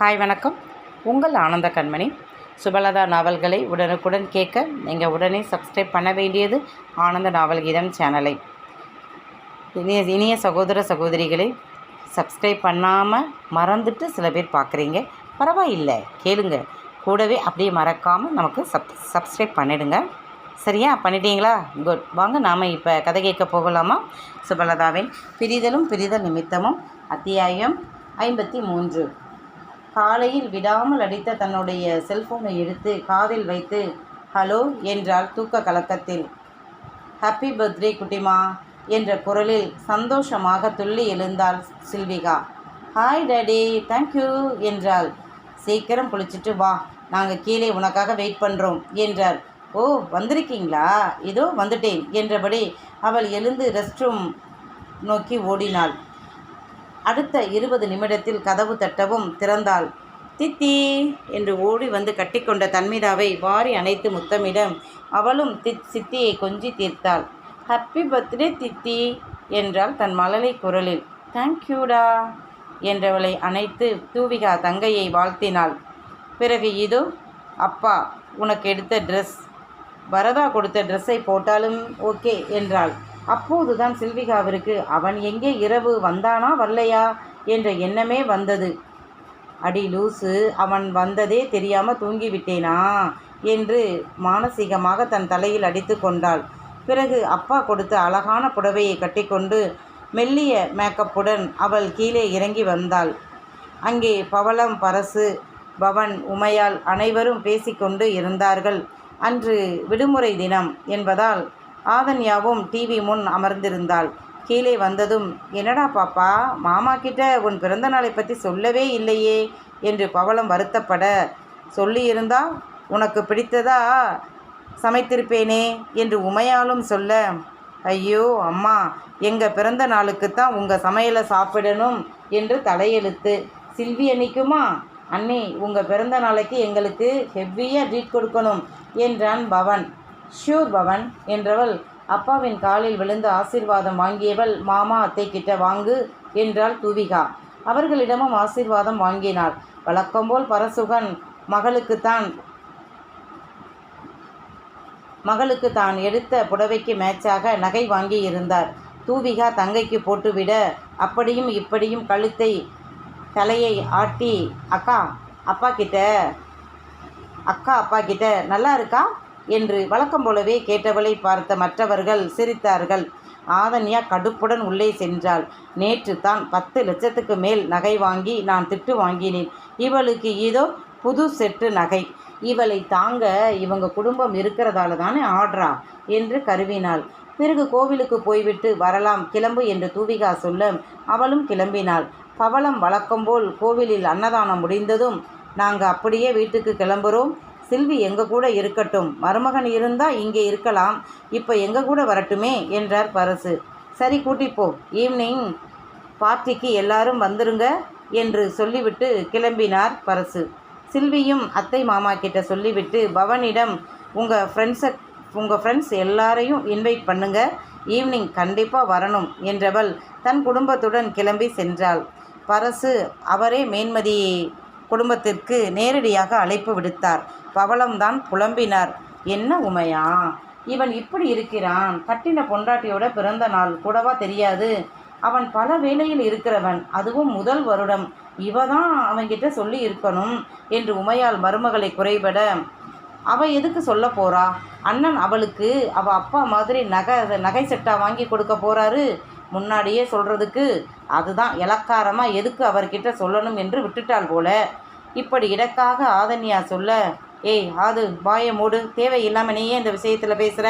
Hi வணக்கம். உங்கள் ஆனந்த கண்மணி. சுபலதா நாவல்களை உடனுக்குடன் கேட்க நீங்கள் உடனே சப்ஸ்கிரைப் பண்ண வேண்டியது ஆனந்த நாவல் கீதம் சேனலை. இனிய இனிய சகோதர சகோதரிகளை சப்ஸ்கிரைப் பண்ணாமல் மறந்துட்டு சில பேர் பார்க்குறீங்க. பரவாயில்லை கேளுங்க. கூடவே அப்படியே மறக்காமல் நமக்கு சப் சப்ஸ்கிரைப் பண்ணிடுங்க. சரியா? பண்ணிட்டீங்களா? குட் வாங்க நாம் இப்போ கதை கேட்க போகலாமா? சுபலதாவின் பிரிதலும் பிரிதல் நிமித்தமும் அத்தியாயம் ஐம்பத்தி மூன்று. காலையில் விடாமல் அடித்த தன்னுடைய செல்போனை எடுத்து காதில் வைத்து ஹலோ என்றாள் தூக்க கலக்கத்தில். ஹாப்பி பர்த்டே குட்டிமா என்ற குரலில் சந்தோஷமாக துள்ளி எழுந்தாள் சில்விகா. ஹாய் டேடி தேங்க்யூ என்றாள். சீக்கிரம் குளிச்சுட்டு வா நாங்கள் கீழே உனக்காக வெயிட் பண்ணுறோம் என்றார் ஓ வந்திருக்கீங்களா? இதோ வந்துட்டேன் என்றபடி அவள் எழுந்து ரெஸ்ட் ரூம் நோக்கி ஓடினாள். அடுத்த இருபது நிமிடத்தில் கதவு தட்டவும் திறந்தாள். தித்தி என்று ஓடி வந்து கட்டிக்கொண்ட தன்மிதாவை வாரி அணைத்து முத்தமிடம் அவளும் தித் சித்தியை கொஞ்சி தீர்த்தாள். ஹாப்பி பர்த்டே தித்தி என்றாள் தன் மழலை குரலில். தேங்க்யூடா என்றவளை அணைத்து தூவிகா தங்கையை வாழ்த்தினாள். பிறகு இதோ அப்பா உனக்கு எடுத்த ட்ரெஸ் வரதா கொடுத்த ட்ரெஸ்ஸை போட்டாலும் ஓகே என்றாள். அப்போதுதான் சில்விகாவிற்கு அவன் எங்கே இரவு வந்தானா வரலையா? என்ற எண்ணமே வந்தது. அடி லூசு அவன் வந்ததே தெரியாம தூங்கிவிட்டேனா? என்று மானசீகமாக தன் தலையில் அடித்து கொண்டாள். பிறகு அப்பா கொடுத்த அழகான புடவையை கட்டிக்கொண்டு மெல்லிய மேக்கப்புடன் அவள் கீழே இறங்கி வந்தாள். அங்கே பவளம் பரசு பவன் உமையால் அனைவரும் பேசிக்கொண்டு இருந்தார்கள். அன்று விடுமுறை தினம் என்பதால் ஆதன்யாவும் டிவி முன் அமர்ந்திருந்தாள். கீழே வந்ததும் என்னடா பாப்பா மாமா கிட்ட உன் பிறந்த நாளை பற்றி சொல்லவே இல்லையே என்று பவளம் வருத்தப்பட சொல்லியிருந்தா உனக்கு பிடித்ததா சமைத்திருப்பேனே என்று உமையாலும் சொல்ல ஐயோ அம்மா எங்கள் பிறந்த நாளுக்கு தான் உங்கள் சமையலை சாப்பிடணும் என்று தலையெழுத்து சில்வி அன்னைக்குமா? அண்ணி உங்கள் பிறந்த நாளைக்கு எங்களுக்கு ஹெவியாக ட்ரீட் கொடுக்கணும் என்றான் பவன். ஷூர் பவன் என்றவள். அப்பாவின் காலில் விழுந்து ஆசீர்வாதம் வாங்கியவள் மாமா அத்தை கிட்ட வாங்கு என்றாள் தூவிகா. அவர்களிடமும் ஆசீர்வாதம் வாங்கினாள். வழக்கம்போல் பரசுகன் மகளுக்குத்தான் மகளுக்கு தான் எடுத்த புடவைக்கு மேட்சாக நகை வாங்கி இருந்தார். தூவிகா தங்கைக்கு போட்டுவிட அப்படியும் இப்படியும் கழுத்தை தலையை ஆட்டி அக்கா அப்பா கிட்ட அக்கா அப்பா கிட்ட நல்லா இருக்கா? என்று வழக்கம் போலவே கேட்டவளை பார்த்த மற்றவர்கள் சிரித்தார்கள். ஆதன்யா கடுப்புடன் உள்ளே சென்றாள். நேற்று தான் பத்து லட்சத்துக்கு மேல் நகை வாங்கி நான் திட்டு வாங்கினேன். இவளுக்கு இதோ புது செட்டு நகை. இவளை தாங்க இவங்க குடும்பம் இருக்கிறதால தானே ஆடுறா என்று கருவினாள். பிறகு கோவிலுக்கு போய்விட்டு வரலாம் கிளம்பு என்று தூவிகா சொல்ல அவளும் கிளம்பினாள். பவளம் வழக்கம்போல் கோவிலில் அன்னதானம் முடிந்ததும் நாங்கள் அப்படியே வீட்டுக்கு கிளம்புறோம். சில்வி எங்கள் கூட இருக்கட்டும். மருமகன் இருந்தால் இங்கே இருக்கலாம். இப்போ எங்கள் கூட வரட்டுமே என்றார் பரசு. சரி கூட்டிப்போ ஈவினிங் பார்ட்டிக்கு எல்லாரும் வந்துருங்க என்று சொல்லிவிட்டு கிளம்பினார் பரசு. சில்வியும் அத்தை மாமா கிட்ட சொல்லிவிட்டு பவனிடம் உங்கள் ஃப்ரெண்ட்ஸை உங்கள் ஃப்ரெண்ட்ஸ் எல்லாரையும் இன்வைட் பண்ணுங்க. ஈவினிங் கண்டிப்பாக வரணும் என்றவள் தன் குடும்பத்துடன் கிளம்பி சென்றாள். பரசு அவரே மேன்மதி குடும்பத்திற்கு நேரடியாக அழைப்பு விடுத்தார். பவளம்தான் புலம்பினார். என்ன உமையா? இவன் இப்படி இருக்கிறான். கட்டின பொண்டாட்டியோட பிறந்த நாள் கூடவா தெரியாது. அவன் பல வேலையில் இருக்கிறவன். அதுவும் முதல் வருடம். இவ தான் அவன்கிட்ட சொல்லி இருக்கணும் என்று உமையால் மருமகளை குறைபட அவ எதுக்கு சொல்ல போறா? அண்ணன் அவளுக்கு அவ அப்பா மாதிரி நகை நகை செட்டா வாங்கி கொடுக்க போறாரு. முன்னாடியே சொல்றதுக்கு அதுதான் இலக்காரமா எதுக்கு அவர்கிட்ட சொல்லணும் என்று விட்டுட்டாள் போல. இப்படி இடக்காக ஆதன்யா சொல்ல ஏய் ஆது வாய மூடு. தேவையில்லாமல் நீயே இந்த விஷயத்தில் பேசுகிற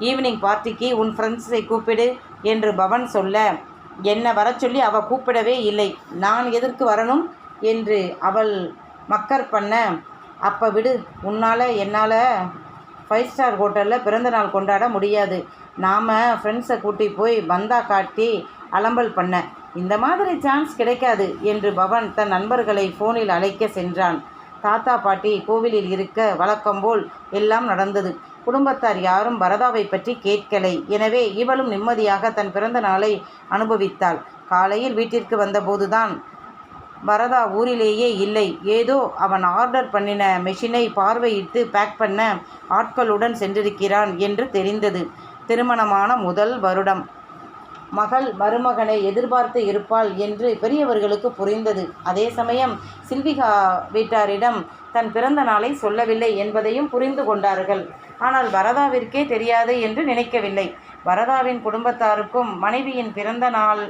ஈவினிங் பார்ட்டிக்கு உன் ஃப்ரெண்ட்ஸை கூப்பிடு என்று பவன் சொல்ல என்னை வர சொல்லி அவள் கூப்பிடவே இல்லை. நான் எதற்கு வரணும்? என்று அவள் மக்கர் பண்ண அப்போ விடு. உன்னால் என்னால் ஃபைவ் ஸ்டார் ஹோட்டலில் பிறந்தநாள் கொண்டாட முடியாது. நாம் ஃப்ரெண்ட்ஸை கூட்டி போய் பந்தா காட்டி அலம்பல் பண்ண. இந்த மாதிரி சான்ஸ் கிடைக்காது என்று பவன் தன் நண்பர்களை ஃபோனில் அழைக்க சென்றான். தாத்தா பாட்டி கோவிலில் இருக்க வழக்கம்போல் எல்லாம் நடந்தது. குடும்பத்தார் யாரும் பரதாவை பற்றி கேட்கலை. எனவே இவளும் நிம்மதியாக தன் பிறந்த நாளை அனுபவித்தாள். காலையில் வீட்டிற்கு வந்தபோதுதான் வரதா ஊரிலேயே இல்லை. ஏதோ அவன் ஆர்டர் பண்ணின மெஷினை பார்வையிட்டு பேக் பண்ண ஆட்களுடன் சென்றிருக்கிறான் என்று தெரிந்தது. திருமணமான முதல் வருடம். மகள் மருமகனை எதிர்பார்த்து இருப்பாள் என்று பெரியவர்களுக்கு புரிந்தது. அதே சமயம் சில்விகா வீட்டாரிடம் தன் பிறந்த நாளை சொல்லவில்லை என்பதையும் புரிந்து கொண்டார்கள். ஆனால் வரதாவிற்கே தெரியாது என்று நினைக்கவில்லை. வரதாவின் குடும்பத்தாருக்கும் மனைவியின் பிறந்த நாள்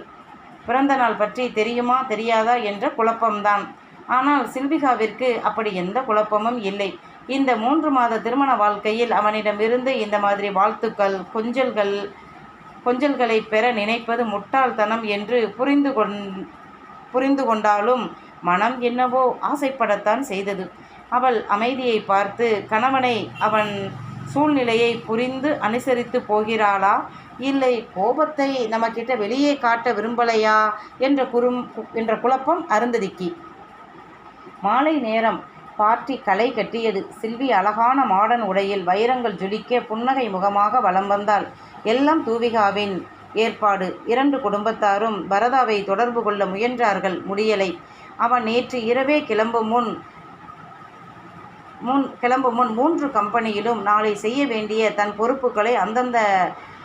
பிறந்த நாள் பற்றி தெரியுமா தெரியாதா என்ற குழப்பம்தான். ஆனால் சில்விகாவிற்கு அப்படி எந்த குழப்பமும் இல்லை. இந்த மூன்று மாத திருமண வாழ்க்கையில் அவனிடமிருந்து இந்த மாதிரி வாழ்த்துக்கள் கொஞ்சல்கள் கொஞ்சல்களை பெற நினைப்பது முட்டாள்தனம் என்று புரிந்து கொண் புரிந்து கொண்டாலும் மனம் என்னவோ ஆசைப்படத்தான் செய்தது. அவள் அமைதியை பார்த்து கணவனை அவன் சூழ்நிலையை புரிந்து அனுசரித்து போகிறாளா? இல்லை கோபத்தை நம்மக்கிட்ட வெளியே காட்ட விரும்பலையா? என்ற குறும் என்ற குழப்பம் அருந்ததிக்கு. மாலை நேரம் பார்ட்டி களை கட்டியது. சில்வி அழகான மாடர்ன் உடையில் வைரங்கள் ஜொலிக்க புன்னகை முகமாக வலம் வந்தாள். எல்லாம் தூவிகாவின் ஏற்பாடு. இரண்டு குடும்பத்தாரும் பரதாவை தொடர்பு கொள்ள முயன்றார்கள். முடியலை. அவன் நேற்று இரவே கிளம்பும் முன் முன் கிளம்பும் முன் மூன்று கம்பெனியிலும் நாளை செய்ய வேண்டிய தன் பொறுப்புகளை அந்தந்த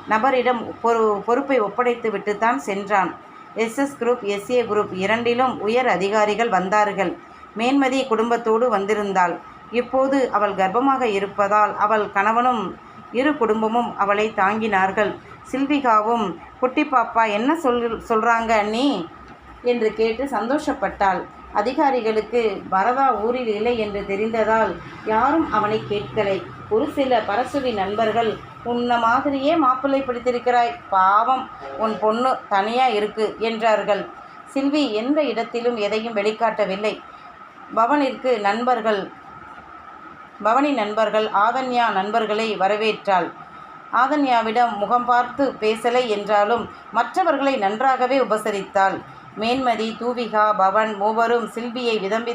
நபரிடம் பொறு பொறுப்பை ஒப்படைத்து விட்டுத்தான் சென்றான். எஸ்எஸ் குரூப் எஸ்ஏ குரூப் இரண்டிலும் உயர் அதிகாரிகள் வந்தார்கள். மேன்மதி குடும்பத்தோடு வந்திருந்தாள். இப்போது அவள் கர்ப்பமாக இருப்பதால் அவள் கணவனும் இரு குடும்பமும் அவளை தாங்கினார்கள். சில்விகாவும் குட்டி பாப்பா என்ன சொல் சொல்கிறாங்க நீ என்று கேட்டு சந்தோஷப்பட்டாள். அதிகாரிகளுக்கு பரதா ஊரில் இல்லை என்று தெரிந்ததால் யாரும் அவனை கேட்கலை. ஒரு சில பரசுவி நண்பர்கள் உன்ன மாதிரியே மாப்பிள்ளை பிடித்திருக்கிறாய். பாவம் உன் பொண்ணு தனியா இருக்கு என்றார்கள். சில்வி எந்த இடத்திலும் எதையும் வெளிக்காட்டவில்லை. பவனிற்கு நண்பர்கள் பவனி நண்பர்கள் ஆதன்யா நண்பர்களை வரவேற்றாள். ஆதன்யாவிடம் முகம் பார்த்து பேசலை என்றாலும் மற்றவர்களை நன்றாகவே உபசரித்தாள். மேன்மதி தூவிகா பவன் மூவரும் சில்பியை விதம்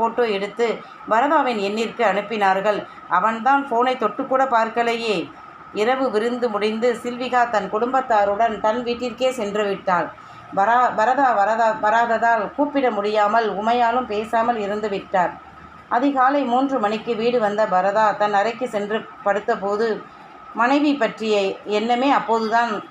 போட்டோ எடுத்து வரதாவின் எண்ணிற்கு அனுப்பினார்கள். அவன்தான் ஃபோனை தொட்டுக்கூட பார்க்கலையே. இரவு விருந்து முடிந்து சில்விகா தன் குடும்பத்தாருடன் தன் வீட்டிற்கே சென்று விட்டாள். வரா வரதா வரதா வராததால் கூப்பிட முடியாமல் உமையாலும் பேசாமல் இருந்து விட்டார். அதிகாலை மூன்று மணிக்கு வீடு வந்த பரதா தன் அறைக்கு சென்று படுத்தபோது மனைவி பற்றிய எண்ணமே அப்போதுதான்.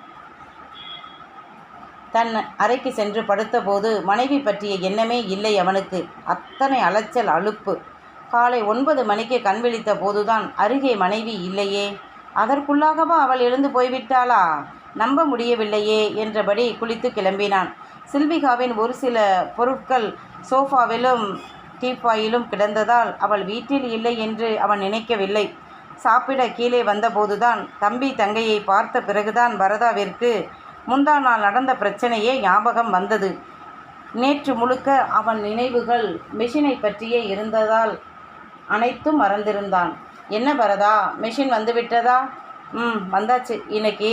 தன் அறைக்கு சென்று படுத்தபோது மனைவி பற்றிய எண்ணமே இல்லை அவனுக்கு. அத்தனை அலைச்சல் அலுப்பு. காலை ஒன்பது மணிக்கு கண் விழித்த போதுதான் அருகே மனைவி இல்லையே. அதற்குள்ளாகவா அவள் எழுந்து போய்விட்டாளா? நம்ப முடியவில்லையே என்றபடி குளித்து கிளம்பினான். சில்விகாவின் ஒரு சில பொருட்கள் சோஃபாவிலும் தீப்பாயிலும் கிடந்ததால் அவள் வீட்டில் இல்லை என்று அவன் நினைக்கவில்லை. சாப்பிட கீழே வந்தபோதுதான் தம்பி தங்கையை பார்த்த பிறகுதான் வரதாவிற்கு முந்தா நாள் நடந்த பிரச்சனையே ஞாபகம் வந்தது. நேற்று முழுக்க அவன் நினைவுகள் மிஷினை பற்றியே இருந்ததால் அனைத்தும் மறந்திருந்தான். என்ன பரதா மிஷின் வந்துவிட்டதா? ம் வந்தாச்சு. இன்னைக்கு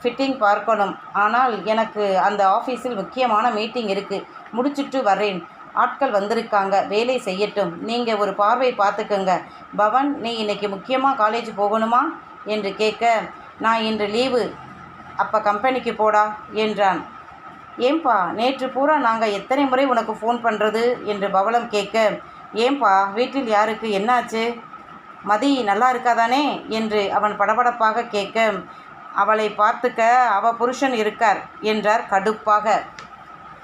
ஃபிட்டிங் பார்க்கணும். ஆனால் எனக்கு அந்த ஆஃபீஸில் முக்கியமான மீட்டிங் இருக்குது முடிச்சுட்டு வரேன் ஆட்கள் வந்திருக்காங்க. வேலை செய்யட்டும். நீங்கள் ஒரு பார்வை பார்த்துக்கோங்க. பவன் நீ இன்னைக்கு முக்கியமாக காலேஜ் போகணுமா? என்று கேட்க நான் இன்று லீவு அப்போ கம்பெனிக்கு போடா என்றான். ஏன்பா நேற்று பூரா நாங்கள் எத்தனை முறை உனக்கு ஃபோன் பண்ணுறது என்று பவளம் கேட்க ஏன்பா வீட்டில் யாருக்கு? என்னாச்சு? மதி நல்லா இருக்காதானே? என்று அவன் படபடப்பாக கேட்க அவளை பார்த்துக்க அவ புருஷன் இருக்கார் என்றார் கடுப்பாக.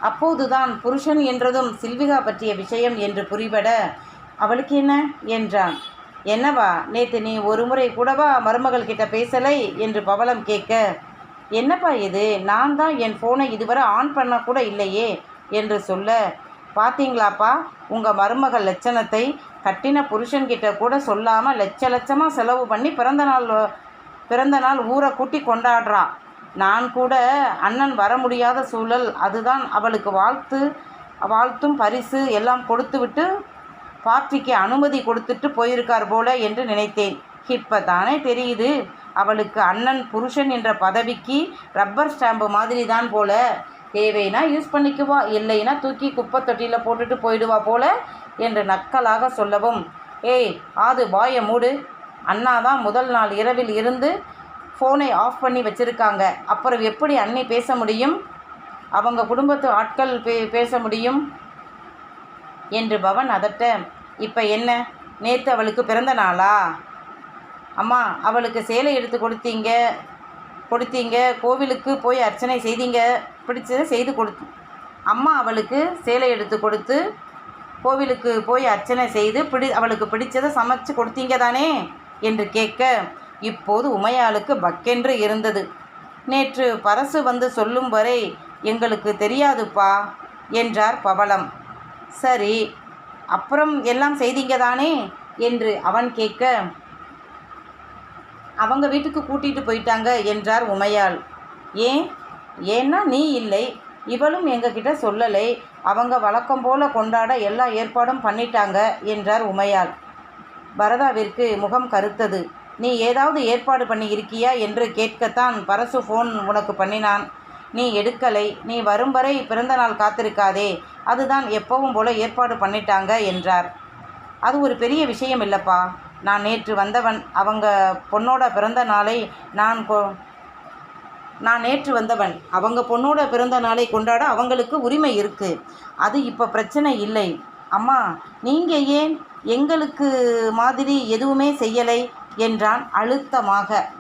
அப்போதுதான் புருஷன் என்றதும் சில்விகா பற்றிய விஷயம் என்று புரிபட அவளுக்கு என்ன? என்றான். என்னவா? நேற்று நீ ஒரு முறை கூடவா மருமகள் கிட்ட பேசலை? என்று பவளம் கேட்க என்னப்பா இது? நான் தான் என் ஃபோனை இதுவரை ஆன் பண்ண கூட இல்லையே என்று சொல்ல பார்த்தீங்களாப்பா உங்கள் மருமகள் லட்சணத்தை கட்டின புருஷன்கிட்ட கூட சொல்லாமல் லட்ச லட்சமாக செலவு பண்ணி பிறந்த நாள் பிறந்த நாள் ஊரை கூட்டி கொண்டாடுறா. நான் கூட அண்ணன் வர முடியாத சூழல் அதுதான் அவளுக்கு வாழ்த்து வாழ்த்தும் பரிசு எல்லாம் கொடுத்துவிட்டு பார்ட்டிக்கு அனுமதி கொடுத்துட்டு போயிருக்கார் போல என்று நினைத்தேன். இப்போ தானே தெரியுது அவளுக்கு அண்ணன் புருஷன் என்ற பதவிக்கு ரப்பர் ஸ்டாம்பு மாதிரி தான் போல. தேவைனா யூஸ் பண்ணிக்குவா இல்லைன்னா தூக்கி குப்பை தொட்டியில் போட்டுட்டு போயிடுவா போல என்று நக்கலாக சொல்லவும் ஏய் ஆது பாய மூடு. அண்ணா தான் முதல் நாள் இரவில் இருந்து ஃபோனை ஆஃப் பண்ணி வச்சுருக்காங்க. அப்புறம் எப்படி அன்னை பேச முடியும்? அவங்க குடும்பத்து ஆட்கள் பே பேச முடியும்? என்று பவன் அதட்ட இப்போ என்ன? நேற்று அவளுக்கு பிறந்த நாளா? அம்மா அவளுக்கு சேலை எடுத்து கொடுத்தீங்க. கொடுத்தீங்க. கோவிலுக்கு போய் அர்ச்சனை செய்தீங்க. பிடிச்சதை செய்து கொடுத்து அம்மா அவளுக்கு சேலை எடுத்து கொடுத்து கோவிலுக்கு போய் அர்ச்சனை செய்து பிடி அவளுக்கு பிடிச்சதை சமைச்சு கொடுத்தீங்க தானே? என்று கேட்க இப்போது உமையாளுக்கு பக்கென்று இருந்தது. நேற்று பரசு வந்து சொல்லும் வரை எங்களுக்கு தெரியாதுப்பா என்றார் பவளம். சரி அப்புறம் எல்லாம் செய்தீங்க தானே என்று அவன் கேட்க அவங்க வீட்டுக்கு கூட்டிகிட்டு போயிட்டாங்க என்றார் உமையாள். ஏன்? ஏன்னா நீ இல்லை இவளும் எங்ககிட்ட சொல்லலை அவங்க வழக்கம் போல கொண்டாட எல்லா ஏற்பாடும் பண்ணிட்டாங்க என்றார் உமையாள். பரதாவிற்கு முகம் கருத்தது. நீ ஏதாவது ஏற்பாடு பண்ணி இருக்கியா என்று கேட்கத்தான் பரசு ஃபோன் உனக்கு பண்ணினான். நீ எடுக்கலை. நீ வரும் வரை பிறந்த நாள் காத்திருக்காதே. அதுதான் எப்பவும் போல ஏற்பாடு பண்ணிட்டாங்க என்றார். அது ஒரு பெரிய விஷயம் இல்லைப்பா. நான் நேற்று வந்தவன். அவங்க பொண்ணோட பிறந்த நாளை நான் கொ நான் நேற்று வந்தவன். அவங்க பொண்ணோட பிறந்த நாளை கொண்டாட அவங்களுக்கு உரிமை இருக்குது அது இப்போ பிரச்சனை இல்லை. அம்மா நீங்கள் ஏன் எங்களுக்கு மாதிரி எதுவுமே செய்யலை? என்றான் அழுத்தமாக.